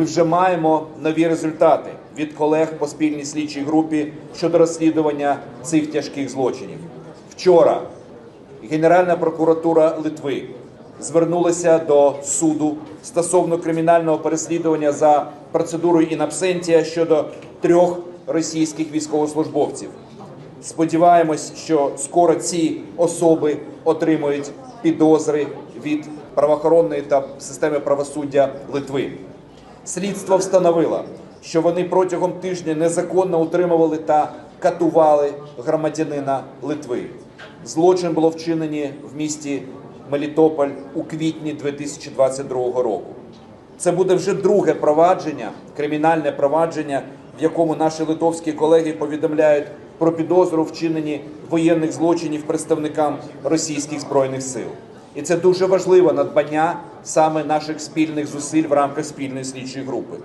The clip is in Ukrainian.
Ми вже маємо нові результати від колег по спільній слідчій групі щодо розслідування цих тяжких злочинів. Вчора Генеральна прокуратура Литви звернулася до суду стосовно кримінального переслідування за процедурою інабсентія щодо трьох російських військовослужбовців. Сподіваємось, що скоро ці особи отримують підозри від правоохоронної та системи правосуддя Литви. Слідство встановило, що вони протягом тижня незаконно утримували та катували громадянина Литви. Злочин було вчинені в місті Мелітополь у квітні 2022 року. Це буде вже друге провадження, кримінальне провадження, в якому наші литовські колеги повідомляють про підозру в вчиненні воєнних злочинів представникам російських збройних сил. І це дуже важливе надбання саме наших спільних зусиль в рамках спільної слідчої групи.